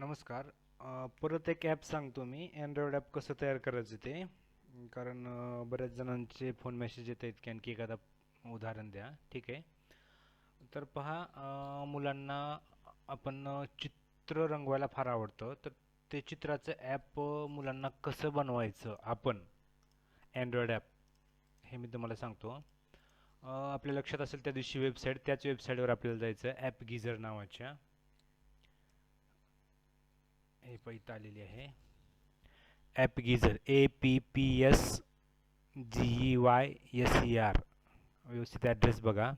नमस्कार. परत एक ॲप सांगतो मी. अँड्रॉइड ॲप कसं तयार करायचं ते. कारण बऱ्याच जणांचे फोन मेसेज येत आहेत की आणखी एखादा उदाहरण द्या. ठीक आहे? तर पहा मुलांना आपण चित्र रंगवायला फार आवडतं. तर ते चित्राचं ॲप मुलांना कसं बनवायचं आपण? अँड्रॉइड ॲप हे मी तुम्हाला सांगतो. आपल्या लक्षात असेल त्या दिवशी वेबसाईट त्याच वेबसाईटवर आपल्याला जायचं. ॲप गीझर नावाच्या. हे पण इथं आलेली आहे. App Geyser A P P S G E Y S E R व्यवस्थित ॲड्रेस बघा.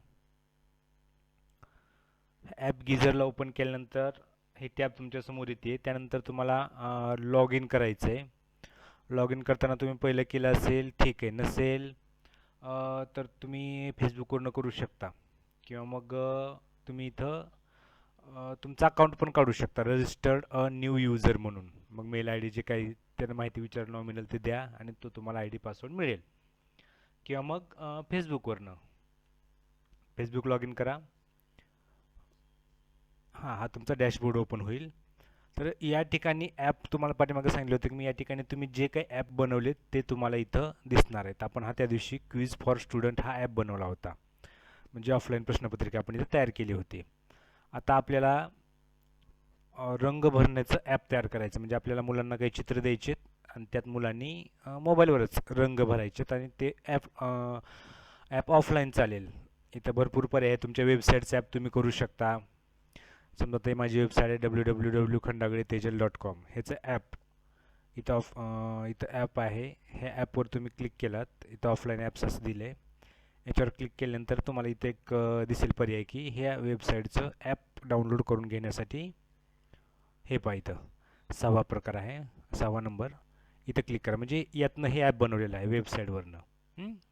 ॲप गीझरला ओपन केल्यानंतर हे टॅब तुमच्यासमोर येते. त्यानंतर तुम्हाला लॉग इन करायचं आहे लॉग इन करताना तुम्ही पहिलं केलं असेल ठीक आहे. नसेल तर तुम्ही फेसबुकवरनं करू शकता. किंवा मग तुम्ही इथं तुमचं अकाउंट पण काढू शकता. रजिस्टर्ड अ न्यू युजर म्हणून. मग मेल आय डी जे काही त्यांना माहिती विचार नॉमिनल ते द्या आणि तो तुम्हाला आय डी पासवर्ड मिळेल. किंवा मग फेसबुकवरनं फेसबुक लॉग इन करा. हां हा तुमचा डॅशबोर्ड ओपन होईल. तर या ठिकाणी ॲप तुम्हाला पाठीमागे सांगितलं होतं की मी या ठिकाणी तुम्ही जे काही ॲप बनवले ते तुम्हाला इथं दिसणार आहेत. आपण हा त्या दिवशी क्विज फॉर स्टुडंट हा ॲप बनवला होता. म्हणजे ऑफलाईन प्रश्नपत्रिका आपण इथं तयार केली होती. आता आपल्याला रंग भरण्याचं ॲप तयार करायचं. म्हणजे आपल्याला मुलांना काही चित्र द्यायचे आणि त्यात मुलांनी मोबाईलवरच रंग भरायचेत आणि ते ॲप ॲप ऑफलाईन चालेल. इथं भरपूर पर्याय आहे तुमच्या वेबसाईटचं ॲप तुम्ही करू शकता. समजा ते माझी वेबसाईट आहे W W W Khandagale Tejal dot com ह्याचं ॲप इथं ऑफ इथं ॲप आहे. ह्या ॲपवर तुम्ही क्लिक केलात. इथं ऑफलाईन ॲप्स असं दिले आहे याच्यावर क्लिक केल्यानंतर तुम्हाला इथे एक दिसेल पर्याय की ह्या वेबसाईटचं ॲप डाउनलोड करून घेण्यासाठी हे पहा सहावा प्रकार आहे. सहावा नंबर इथं क्लिक करा. म्हणजे यातनं हे ॲप बनवलेलं आहे वेबसाईटवरनं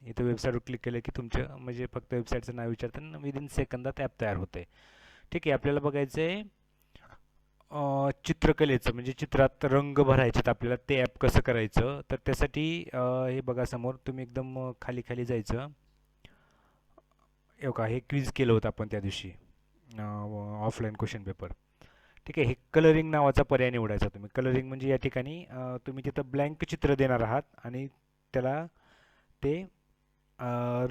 इथं वेबसाईटवर क्लिक केलं की तुमचं म्हणजे फक्त वेबसाईटचं नाव विचारताना विदिन सेकंदात ॲप तयार होते आहे ठीक आहे आपल्याला बघायचं आहे चित्रकलेचं म्हणजे चित्रात रंग भरायचेत आपल्याला ते ॲप कसं करायचं? तर त्यासाठी हे बघा समोर तुम्ही एकदम खाली खाली जायचं. हे का हे क्विज केलं होतं आपण त्या दिवशी. ऑफलाईन क्वेश्चन पेपर ठीक आहे हे कलरिंग नावाचा पर्याय निवडायचा तुम्ही. कलरिंग म्हणजे या ठिकाणी तुम्ही तिथं ब्लँक चित्र देणार आहात आणि त्याला ते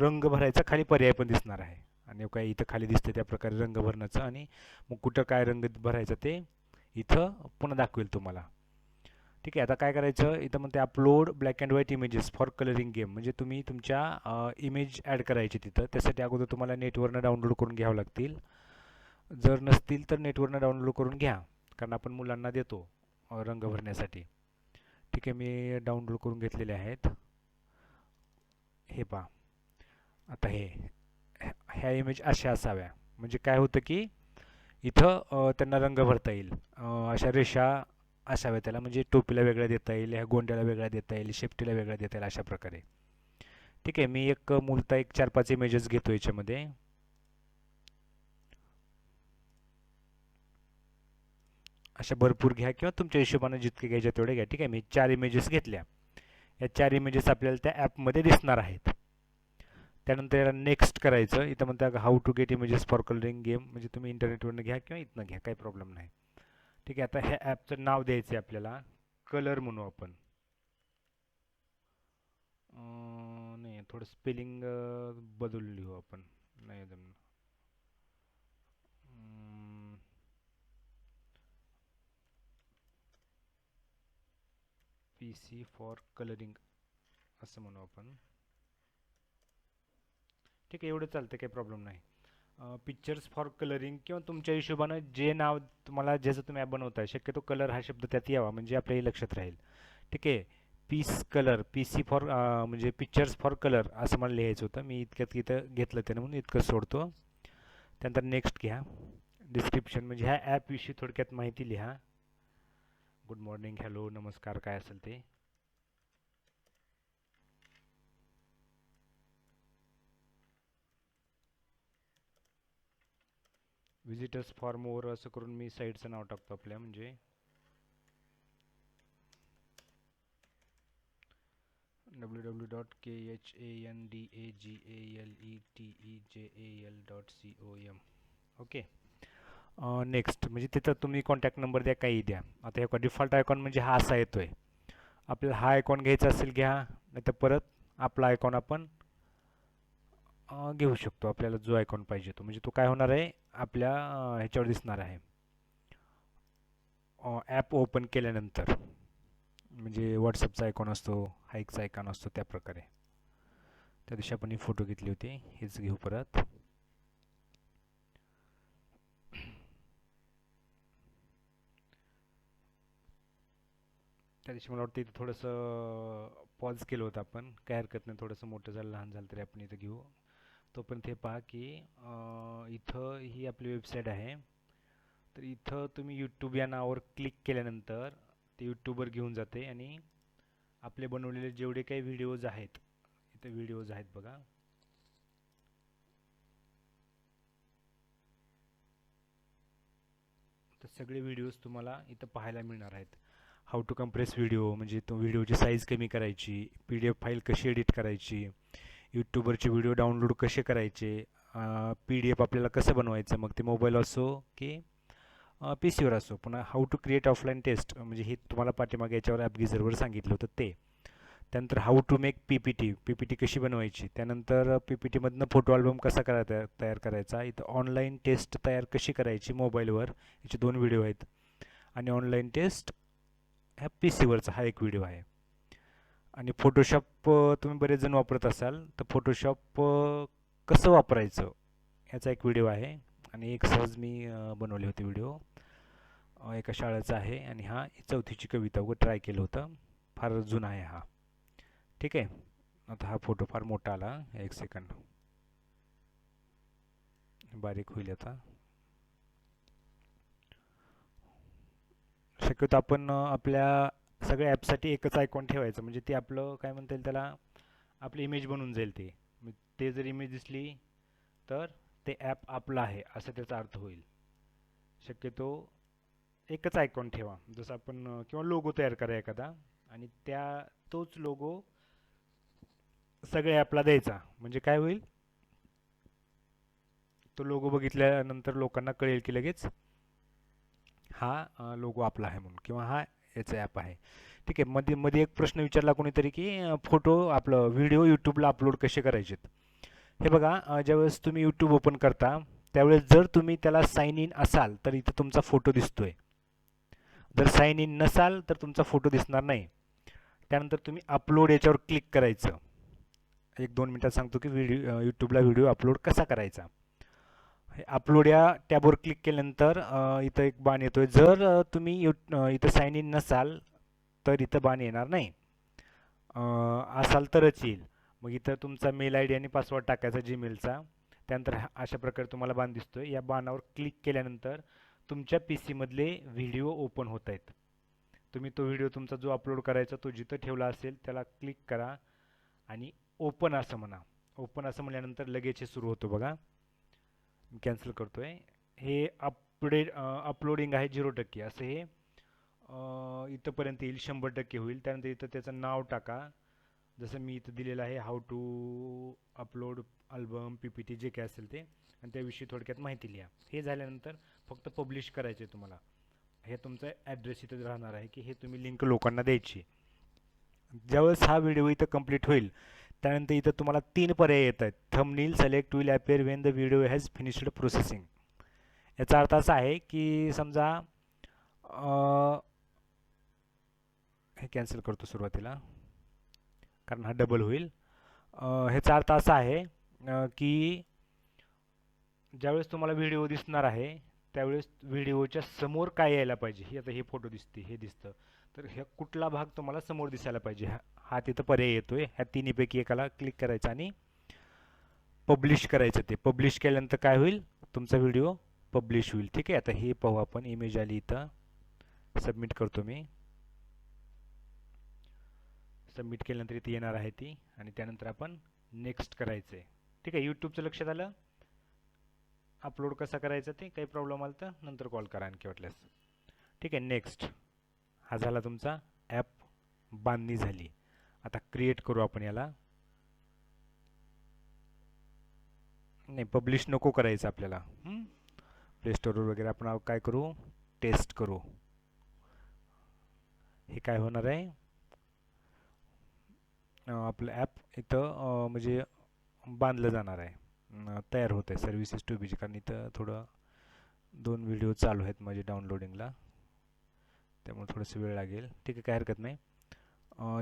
रंग भरायचा खाली पर्याय पण दिसणार आहे. आणि काय इथं खाली दिसतं त्या प्रकारे रंग भरण्याचं आणि मग कुठं काय रंग भरायचं ते इथं पुन्हा दाखवेल तुम्हाला. ठीक आहे आता काय करायचं? इथं म्हणते upload black and white images for colouring game म्हणजे तुम्ही तुमच्या इमेज ॲड करायची तिथं. त्यासाठी अगोदर तुम्हाला नेटवरनं डाउनलोड करून घ्यावं लागतील. जर नसतील तर नेटवरनं डाउनलोड करून घ्या. कारण आपण मुलांना देतो रंग भरण्यासाठी. ठीक आहे मी डाउनलोड करून घेतलेले आहेत. हे पहा. आता हे ह्या इमेज अशा असाव्या. म्हणजे काय होतं की इथं त्यांना रंग भरता येईल. अशा रेषा असाव्या त्याला. म्हणजे टोपीला वेगळ्या देता येईल ह्या गोंड्याला वेगळ्या देता येईल शेपटीला वेगळ्या देता येईल अशा प्रकारे. ठीक आहे मी एक मूलतः एक चार पाच इमेजेस घेतो याच्यामध्ये. अशा भरपूर घ्या किंवा तुमच्या हिशोबाने जितके घ्यायच्या तेवढे घ्या. ठीक आहे मी चार इमेजेस घेतल्या. या चार इमेजेस आपल्याला त्या ॲपमध्ये दिसणार आहेत. त्यानंतर याला नेक्स्ट करायचं. इथं म्हणतात how to get images for colouring game म्हणजे तुम्ही इंटरनेटवरनं घ्या किंवा इथनं घ्या काही प्रॉब्लेम नाही. ठीक आहे आता ह्या ॲपचं नाव द्यायचं आहे आपल्याला. कलर म्हणू आपण. नाही थोडं स्पेलिंग बदलून लिहू आपण. नाही जमलं पी सी फॉर कलरिंग असं म्हणू आपण. ठीक आहे एवढं चालतं काही प्रॉब्लेम नाही. पिक्चर्स फॉर कलरिंग किंवा तुमच्या हिशोबानं जे नाव तुम्हाला ज्याचं तुम्ही ॲप बनवताय शक्यतो कलर हा शब्द त्यात यावा म्हणजे आपल्याही लक्षात राहील. ठीक आहे? Pics colour P C for म्हणजे पिक्चर्स फॉर कलर असं मला लिहायचं होतं. मी इतक्यात इथं घेतलं त्यानं म्हणून इतकं सोडतो. त्यानंतर नेक्स्ट घ्या. डिस्क्रिप्शन म्हणजे ह्या ॲपविषयी थोडक्यात माहिती लिहा. गुड मॉर्निंग हॅलो नमस्कार काय असेल ते? विजिटर्स फॉर्म ओवर असं करून मी साईडचं नाव टाकतो आपल्या म्हणजे. W W dot K H A N D A G A L E T E J A L dot C O M okay next म्हणजे तिथं तुम्ही कॉन्टॅक्ट नंबर द्या काही द्या. आता हे डिफॉल्ट आयकॉन म्हणजे हा असा येतो आहे आपल्याला हा आयकॉन घ्यायचा असेल घ्या नाही तर परत आपला आयकॉन आपण घेऊ शकतो. आपल्याला जो आयकॉन पाहिजे तो. म्हणजे तो काय होणार आहे? आपल्या ह्याच्यावर दिसणार आहे. ॲप ओपन केल्यानंतर. म्हणजे व्हॉट्सअपचा आयकॉन असतो हाईकचा आयकॉन असतो त्या प्रकारे. त्या दिवशी आपण ही फोटो घेतली होती. हेच घेऊ परत. त्या दिवशी मला वाटतं इथं थोडंसं पॉज केलं होतं आपण. काय हरकत नाही. थोडंसं मोठं झालं लहान झालं तरी आपण इथं घेऊ. तोपर्यंत हे पहा की इथं ही आपली वेबसाईट आहे. तर इथं तुम्ही यूट्यूब या नावावर क्लिक केल्यानंतर ते यूट्यूबवर घेऊन जाते आणि आपले बनवलेले जेवढे काही व्हिडिओज आहेत इथं व्हिडिओज आहेत बघा. तर सगळे व्हिडिओज तुम्हाला इथं पाहायला मिळणार आहेत. हाऊ टू कम्प्रेस व्हिडिओ म्हणजे तो व्हिडिओची साईज कमी करायची पी डी एफ फाईल कशी एडिट करायची यूट्यूबवरचे व्हिडिओ डाउनलोड कसे करायचे पी डी एफ आपल्याला कसं बनवायचं मग ते मोबाईल असो की पी सीवर असो. पुन्हा how to create offline test म्हणजे हे तुम्हाला पाठीमागे याच्यावर ॲप गिझरवर सांगितलं होतं ते. त्यानंतर how to make P P T P P T कशी बनवायची त्यानंतर पी पी टीमधनं फोटो अल्बम कसा करा तयार करायचा इथं ऑनलाईन टेस्ट तयार कशी करायची मोबाईलवर याचे दोन व्हिडिओ आहेत. आणि ऑनलाईन टेस्ट ह्या पी सीवरचा हा एक व्हिडिओ आहे. आणि फोटोशॉप तुम्ही बरेच जण वापरत असाल तर फोटोशॉप कसं वापरायचं याचा एक व्हिडिओ आहे. आणि एक सहज मी बनवले होते व्हिडिओ. एका शाळेचा आहे आणि हा चौथीची कविता वगैरे ट्राय केलं होतं. फार जुना आहे हा. ठीक आहे. आता हा फोटो फार मोठा आला. एक सेकंड बारीक होईल आता. शक्यतो आपण आपल्या सगळ्या ॲपसाठी एकच आयकॉन ठेवायचं. म्हणजे ते आपलं काय म्हणता येईल त्याला आपली इमेज बनून जाईल ते. मग ते जर इमेज दिसली तर ते ॲप आपलं आहे असं त्याचा अर्थ होईल. शक्यतो एकच आयकॉन ठेवा. जसं आपण किंवा लोगो तयार करा एखादा आणि त्या तोच लोगो सगळ्या ॲपला द्यायचा. म्हणजे काय होईल? तो लोगो बघितल्यानंतर लोकांना कळेल की लगेच हा लोगो आपला आहे म्हणून. किंवा हा याचं ॲप आहे. ठीक आहे मध्ये मध्ये एक प्रश्न विचारला कोणीतरी की फोटो आपलं व्हिडिओ यूट्यूबला अपलोड कसे करायचेत? हे बघा ज्यावेळेस तुम्ही यूट्यूब ओपन करता त्यावेळेस जर तुम्ही त्याला साईन इन असाल तर इथं तुमचा फोटो दिसतोय. जर साईन इन नसाल तर तुमचा फोटो दिसणार नाही. त्यानंतर तुम्ही अपलोड याच्यावर क्लिक करायचं. एक दोन मिनटात सांगतो की व्हिडिओ यूट्यूबला व्हिडिओ अपलोड कसा करायचा? अपलोड या टॅबवर क्लिक केल्यानंतर इथं एक बाण येतो आहे जर तुम्ही यू इथं साईन इन नसाल तर इथं बाण येणार नाही. असाल तरच येईल. मग इथं तुमचा मेल आय डी आणि पासवर्ड टाकायचा जीमेलचा त्यानंतर अशा प्रकारे तुम्हाला बाण दिसतोय. या बाणावर क्लिक केल्यानंतर तुमच्या पी सीमधले व्हिडिओ ओपन होत आहेत. तुम्ही तो व्हिडिओ तुमचा जो अपलोड करायचा तो जिथं ठेवला असेल त्याला क्लिक करा आणि ओपन असं म्हणा. ओपन असं म्हणल्यानंतर लगेच हे सुरू होतो बघा. मी कॅन्सल आहे हे अपडेट अपलोडिंग आहे झिरो टक्के. असं हे इथंपर्यंत येईल शंभर टक्के होईल. त्यानंतर इथं त्याचं नाव टाका. जसं मी इथं दिलेलं आहे how to upload album P P T जे काय असेल ते. आणि त्याविषयी थोडक्यात माहिती लिहा. हे झाल्यानंतर फक्त पब्लिश करायचे तुम्हाला. हे तुमचा ॲड्रेस इथं राहणार आहे की हे तुम्ही लिंक लोकांना द्यायची. ज्यावेळेस हा व्हिडिओ इथं कंप्लीट होईल त्यानंतर इथं तुम्हाला तीन पर्याय येत आहेत. Thumbnail select will appear when the video has finished processing याचा अर्थ असा आहे की समजा हे कॅन्सल करतो सुरुवातीला कारण हा डबल होईल. ह्याचा अर्थ असा आहे की ज्यावेळेस तुम्हाला व्हिडिओ दिसणार आहे त्यावेळेस व्हिडिओच्या समोर काय यायला पाहिजे? हे आता हे फोटो दिसते हे दिसतं. तर ह्या कुठला भाग तुम्हाला समोर दिसायला पाहिजे? हा हा तिथं पर्याय येतोय. ह्या तिन्हीपैकी एकाला क्लिक करायचं आणि पब्लिश करायचं ते. पब्लिश केल्यानंतर काय होईल? तुमचा व्हिडिओ पब्लिश होईल. ठीक आहे? आता हे पाहू आपण. इमेज आली इथं. सबमिट करतो मी. सबमिट केल्यानंतर इथे येणार आहे ती. आणि त्यानंतर आपण नेक्स्ट करायचं आहे ठीक आहे? यूट्यूबचं लक्षात आलं? अपलोड कसा करायचा ते? काही प्रॉब्लेम आला तर नंतर कॉल करा आणखी वाटल्यास. ठीक आहे? नेक्स्ट हा झाला तुमचा ॲप बांधणी झाली. आता क्रिएट करू आपण याला. नाही पब्लिश नको करायचं आपल्याला. प्लेस्टोरवर प्ले वगैरे आपण काय करू? टेस्ट करू. हे काय होणार आहे? आपलं ॲप इथं म्हणजे बांधलं जाणार आहे. तयार होत आहे सर्व्हिसेस टू बीची कारण इथं थोडं दोन व्हिडिओ चालू आहेत माझे डाउनलोडिंगला त्यामुळे थोडंसं वेळ लागेल. ठीक आहे काय हरकत नाही.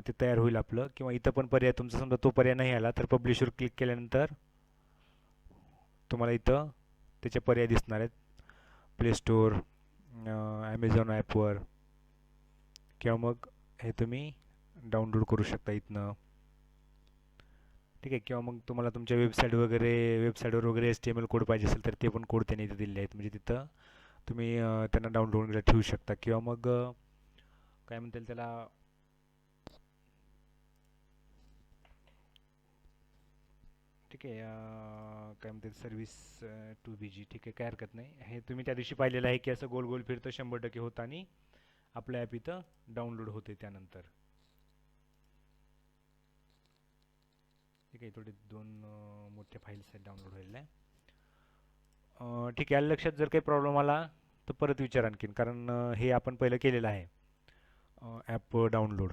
ते तयार होईल आपलं. किंवा इथं पण पर्याय तुमचा समजा तो पर्याय नाही आला तर पब्लिशवर क्लिक केल्यानंतर तुम्हाला इथं त्याचे पर्याय दिसणार आहेत. प्ले स्टोअर ॲमेझॉन ॲपवर किंवा मग हे तुम्ही डाउनलोड करू शकता इथनं. ठीक आहे किंवा मग तुम्हाला तुमच्या वेबसाईट वगैरे वेबसाईटवर वगैरे S T M L code पाहिजे असेल तर ते पण कोड त्यांनी इथे दिले आहेत. म्हणजे तिथं तुम्ही त्यांना डाउनलोड ठेवू शकता. किंवा मग काय म्हणता येईल त्याला? ठीक आहे काय म्हणते सर्व्हिस टू बी जी ठीक आहे काय हरकत नाही. हे तुम्ही त्या दिवशी पाहिलेलं आहे की असं गोल गोल फिरतं शंभर टक्के होतं आणि आपलं ॲप इथं डाउनलोड होते त्यानंतर. ठीक आहे थोडे दोन मोठ्या फाईल्स आहेत डाउनलोड व्हायला. अं, ठीक आहे आलं लक्षात जर काही प्रॉब्लेम आला तर परत विचार आणखीन. कारण हे आपण पहिलं केलेलं आहे. ॲप डाउनलोड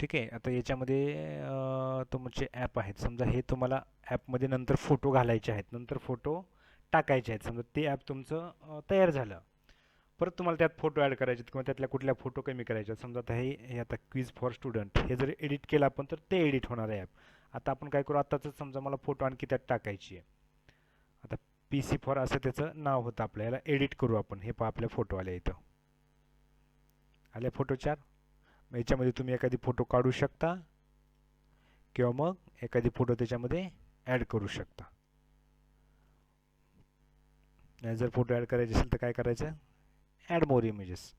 ठीक आहे आता याच्यामध्ये तुमचे ॲप आहेत. समजा हे तुम्हाला ॲपमध्ये नंतर फोटो घालायचे आहेत. नंतर फोटो टाकायचे आहेत. समजा ते ॲप तुमचं तयार झालं. परत तुम्हाला त्यात फोटो ॲड करायचे आहेत किंवा त्यातल्या कुठल्या फोटो कमी करायचे आहेत. समजा आता हे हे आता क्विज फॉर स्टुडंट हे जर एडिट केलं आपण तर ते एडिट होणार आहे ॲप आता आपण काय करू? आत्ताच समजा मला फोटो आणखी त्यात टाकायची आहे. आता पी सी फॉर असं त्याचं नाव होतं आपलं याला एडिट करू आपण. हे पहा आपल्या फोटो आल्या इथं. आले फोटो चार. मग याच्यामध्ये तुम्ही एखादी फोटो काढू शकता. किंवा मग एखादी फोटो त्याच्यामध्ये ॲड करू शकता. नाही जर फोटो ॲड करायचे असेल तर काय करायचं? ॲड मोर इमेजेस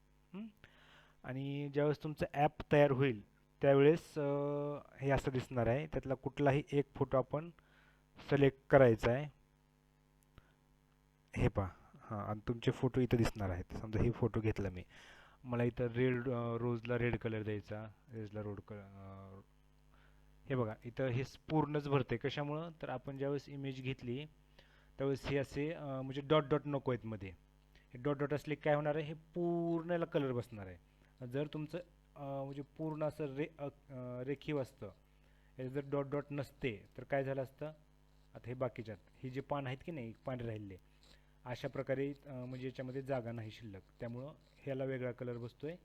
आणि ज्यावेळेस तुमचं ॲप तयार होईल त्यावेळेस हे असं दिसणार आहे. त्यातला कुठलाही एक फोटो आपण सिलेक्ट करायचा आहे. हे पहा. हां आणि तुमचे फोटो इथं दिसणार आहेत. समजा हे फोटो घेतला मी. मला इथं रेड रोजला रेड कलर द्यायचा. रेजला रोड कलर हे बघा. इथं हे पूर्णच भरते कशामुळं? तर आपण ज्यावेळेस इमेज घेतली त्यावेळेस हे असे म्हणजे डॉट डॉट नको आहेत मध्ये. हे डॉट डॉट असले काय होणार आहे? हे पूर्णला कलर बसणार आहे. जर तुमचं म्हणजे पूर्ण असं रे रेखीव असतं. याचं जर डॉट डॉट नसते तर काय झालं असतं? आता हे बाकीच्यात. हे जे पान आहेत की नाही पांढरे राहिले अशा प्रकारे म्हणजे याच्यामध्ये जागा नाही शिल्लक. त्यामुळं ह्याला वेगळा कलर बसतो आहे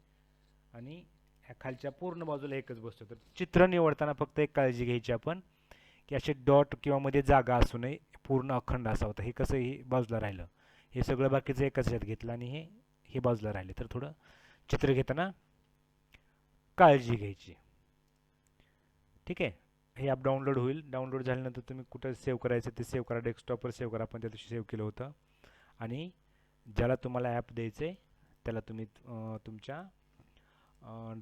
आणि ह्या खालच्या पूर्ण बाजूला एकच बसतो तर चित्र निवडताना फक्त एक काळजी घ्यायची आपण की असे डॉट किंवा मध्ये जागा असू नये पूर्ण अखंड असा होता हे कसं हे बाजूला राहिलं? हे सगळं बाकीचं एकाच ह्यात घेतलं आणि हे हे बाजूला राहिले. तर थोडं चित्र घेताना काळजी घ्यायची. ठीक आहे? हे ॲप डाउनलोड होईल. डाउनलोड झाल्यानंतर तुम्ही कुठं सेव्ह करायचं ते सेव्ह करा. डेस्कटॉपवर सेव्ह करा. आपण त्या दिवशी सेव्ह केलं होतं. आणि ज्याला तुम्हाला ॲप द्यायचं आहे त्याला तुम्ही तुमच्या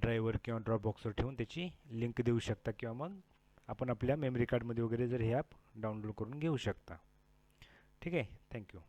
ड्रायव्हर किंवा ड्रॉप बॉक्सवर ठेवून त्याची लिंक देऊ शकता. किंवा मग आपण आपल्या मेमरी कार्डमध्ये वगैरे जर हे ॲप डाउनलोड करून घेऊ शकता. ठीक आहे? थँक्यू